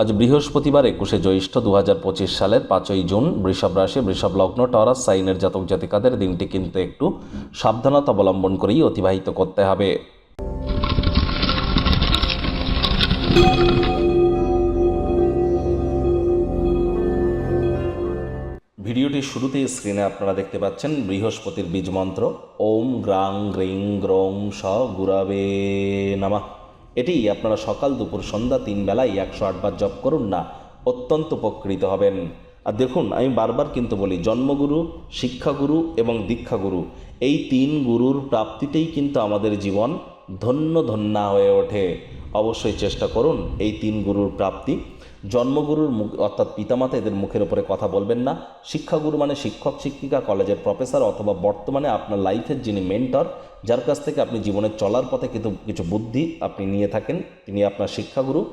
আজ বৃহস্পতিবার একুশে জ্যৈষ্ঠ দু হাজার পঁচিশ সালের পাঁচই জুন, বৃষভ রাশি, বৃষভ লগ্ন, টরাস, সাইনের জাতক জাতিকাদের দিনটি কিন্তু একটু সাবধানতা অবলম্বন করেই অতিবাহিত করতে হবে। ভিডিওটির শুরুতে স্ক্রিনে আপনারা দেখতে পাচ্ছেন বৃহস্পতির বীজ মন্ত্র, ওম গ্রাং গ্রিং গ্রং স গুরাবে নামা। এটি আপনারা সকাল দুপুর সন্ধ্যা তিন বেলায় একশো আটবার জপ করুন না, অত্যন্ত উপকৃত হবেন। আর দেখুন, আমি বারবার কিন্তু বলি, জন্মগুরু, শিক্ষাগুরু এবং দীক্ষাগুরু, এই তিন গুরুর প্রাপ্তিতেই কিন্তু আমাদের জীবন ধন্য ধন্যা হয়ে ওঠে। অবশ্যই চেষ্টা করুন এই তিন গুরুর প্রাপ্তি জন্মগুরুর মুখ, অর্থাৎ পিতামাতা এদের মুখের উপরে কথা বলবেন না। শিক্ষাগুরু মানে শিক্ষক, শিক্ষিকা, কলেজের প্রফেসর অথবা বর্তমানে আপনার লাইফের যিনি মেন্টর, যার কাছ থেকে আপনি জীবনে চলার পথে কিন্তু কিছু বুদ্ধি আপনি নিয়ে থাকেন, তিনি আপনার শিক্ষাগুরু।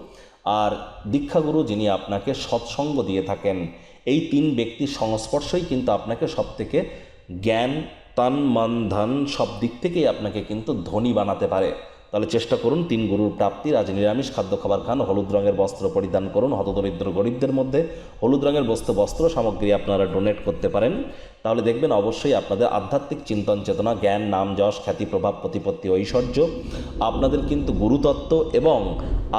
আর দীক্ষাগুরু যিনি আপনাকে সৎসঙ্গ দিয়ে থাকেন, এই তিন ব্যক্তির সংস্পর্শই কিন্তু আপনাকে সবথেকে জ্ঞান, তান, মান, ধন সব দিক থেকেই আপনাকে কিন্তু ধনী বানাতে পারে। তাহলে চেষ্টা করুন তিন গুরুর প্রাপ্তির। আজ নিরামিষ খাদ্য খাবার খান, হলুদ রঙের বস্ত্র পরিধান করুন। হতদরিদ্র গরিবদের মধ্যে হলুদ রঙের বস্তু বস্ত্র সামগ্রী আপনারা ডোনেট করতে পারেন। তাহলে দেখবেন অবশ্যই আপনাদের আধ্যাত্মিক চিন্তন চেতনা, জ্ঞান, নাম, যশ, খ্যাতি, প্রভাব, প্রতিপত্তি, ঐশ্বর্য আপনাদের কিন্তু গুরুতত্ত্ব এবং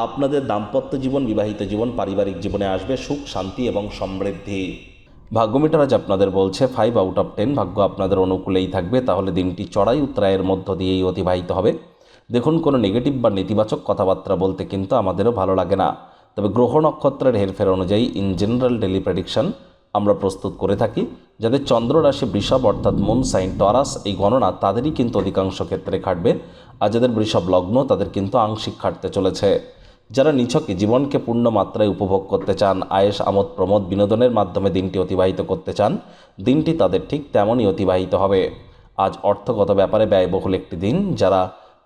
আপনাদের দাম্পত্য জীবন, বিবাহিত জীবন, পারিবারিক জীবনে আসবে সুখ, শান্তি এবং সমৃদ্ধি। ভাগ্যমিটার আজ আপনাদের বলছে ফাইভ আউট অফ টেন ভাগ্য আপনাদের অনুকূলেই থাকবে। তাহলে দিনটি চড়াই উত্তরায়ের মধ্য দিয়েই অতিবাহিত হবে। দেখুন, কোনো নেগেটিভ বা নেতিবাচক কথাবার্তা বলতে কিন্তু আমাদেরও ভালো লাগে না। তবে গ্রহ নক্ষত্রের হেরফের অনুযায়ী ইন জেনারেল ডেলি প্রেডিকশন আমরা প্রস্তুত করে থাকি, যাদের চন্দ্র রাশি বৃষভ অর্থাৎ মুন সাইন টরাস এই গণনা তাদেরই কিন্তু অধিকাংশ ক্ষেত্রে খাটবে, আর যাদের বৃষভ লগ্ন তাদের কিন্তু আংশিক খাটতে চলেছে। যারা নিছকে জীবনকে পূর্ণ মাত্রায় উপভোগ করতে চান, আয়েস, আমোদ, প্রমোদ, বিনোদনের মাধ্যমে দিনটি অতিবাহিত করতে চান, দিনটি তাদের ঠিক তেমনই অতিবাহিত হবে। আজ অর্থগত ব্যাপারে ব্যয়বহুল একটি দিন, যারা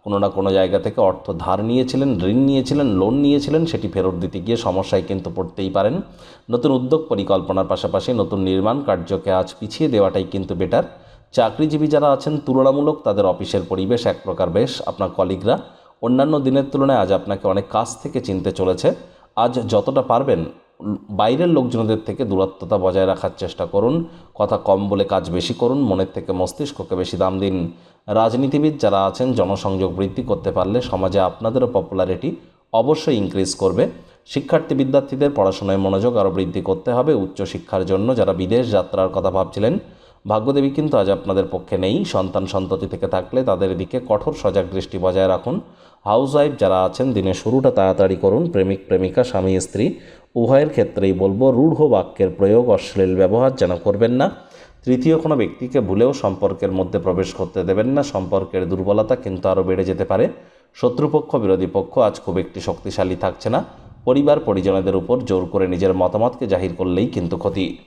কোনো না কোনো জায়গা থেকে অর্থ ধার নিয়েছিলেন, ঋণ নিয়েছিলেন লোন নিয়েছিলেন, সেটি ফেরত দিতে গিয়ে সমস্যায় কিন্তু পড়তেই পারেন। নতুন উদ্যোগ পরিকল্পনার পাশাপাশি নতুন নির্মাণ কার্যকে আজ পিছিয়ে দেওয়াটাই কিন্তু বেটার চাকরিজীবী যারা আছেন, তুলনামূলক তাদের অফিসের পরিবেশ এক প্রকার বেশ। আপনার কলিগরা অন্যান্য দিনের তুলনায় আজ আপনাকে অনেক কাজ থেকে চিনতে চলেছে। আজ যতটা পারবেন বাইরের লোকজনদের থেকে দূরত্বতা বজায় রাখার চেষ্টা করুন। কথা কম বলে কাজ বেশি করুন, মনের থেকে মস্তিষ্ককে বেশি দাম দিন। রাজনীতিবিদ যারা আছেন, জনসংযোগ বৃদ্ধি করতে পারলে সমাজে আপনাদেরও পপুলারিটি অবশ্যই ইনক্রিজ করবে। শিক্ষার্থী বিদ্যার্থীদের পড়াশোনায় মনোযোগ আরও বৃদ্ধি করতে হবে। উচ্চশিক্ষার জন্য যারা বিদেশ যাত্রার কথা ভাবছিলেন, ভাগ্যদেবী কিন্তু আজ আপনাদের পক্ষে নেই। সন্তান সন্ততি থেকে থাকলে তাদের দিকে কঠোর সজাগ দৃষ্টি বজায় রাখুন। হাউস ওয়াইফ যারা আছেন, দিনের শুরুটা তাড়াতাড়ি করুন। প্রেমিক, প্রেমিকা, স্বামী, স্ত্রী উভয়ের ক্ষেত্রেই বলব, রূঢ় বাক্যের প্রয়োগ অশ্লীল ব্যবহার যেন করবেন না। তৃতীয় কোনো ব্যক্তিকে ভুলেও সম্পর্কের মধ্যে প্রবেশ করতে দেবেন না। সম্পর্কের দুর্বলতা কিন্তু আরও বেড়ে যেতে পারে। শত্রুপক্ষ, বিরোধী পক্ষ আজ খুব একটি শক্তিশালী থাকছে না। পরিবার পরিজনদের উপর জোর করে নিজের মতামতকে জাহির করলেই কিন্তু ক্ষতি।